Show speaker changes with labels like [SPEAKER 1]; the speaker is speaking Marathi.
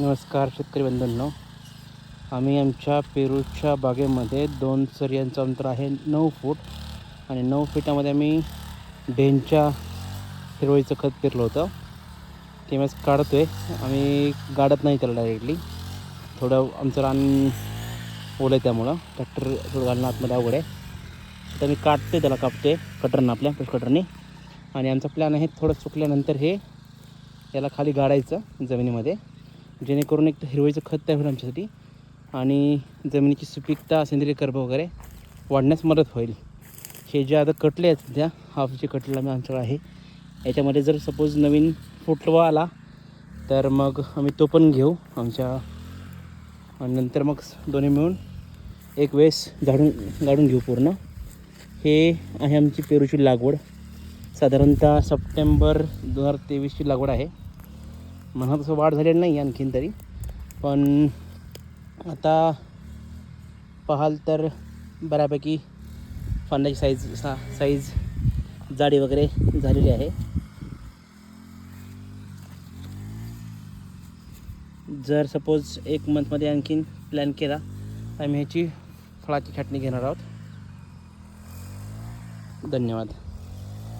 [SPEAKER 1] नमस्कार शेतकरी बंधूंनो. आम्ही आमच्या पेरूच्या बागेमध्ये दोन सर्यांचं अंतर आहे नऊ फूट आणि नऊ फुटामध्ये आम्ही डेनच्या हिरवळीचं खत पेरलं होतं. ते मी काढतो आहे आम्ही गाडत नाही त्याला डायरेक्टली थोडं आमचं रान ओलं आहे त्यामुळं. ट्रॅक्टर थोडं घालणं आतमध्ये अवघड आहे. तर मी काढते त्याला कापते कटरनं आपल्या पुश कटरने. आणि आमचा प्लॅन आहे थोडं सुकल्यानंतर हे याला खाली गाडायचं जमिनीमध्ये. जेणेकरून एक हिरवळीचं खत तयार होईल आमच्यासाठी. आणि जमिनीची सुपीकता सेंद्रिय कर्ब वगैरे वाढण्यास मदत होईल. हे जे आता कटले आहेत सध्या हाफ जे कटलेला आम्ही आमच्याकडे आहे याच्यामध्ये जर सपोज नवीन फुटवा आला तर मग आम्ही तो पण घेऊ आमच्या. आणि नंतर मग दोन्ही मिळून एक वेळेस झाडून गाडून घेऊ पूर्ण. हे आहे आमची पेरूची लागवड. साधारणतः सप्टेंबर दोन हजार तेवीसची लागवड आहे. म्हणा तसं वाढ झालेली नाही आणखीन तरी. पण आता पाहाल तर बऱ्यापैकी फांद्याची साईज सा साईज जाडी वगैरे झालेली आहे. जर सपोज एक मंथमध्ये आणखीन प्लॅन केला तर आम्ही ह्याची फळाची छाटणी घेणार आहोत. धन्यवाद.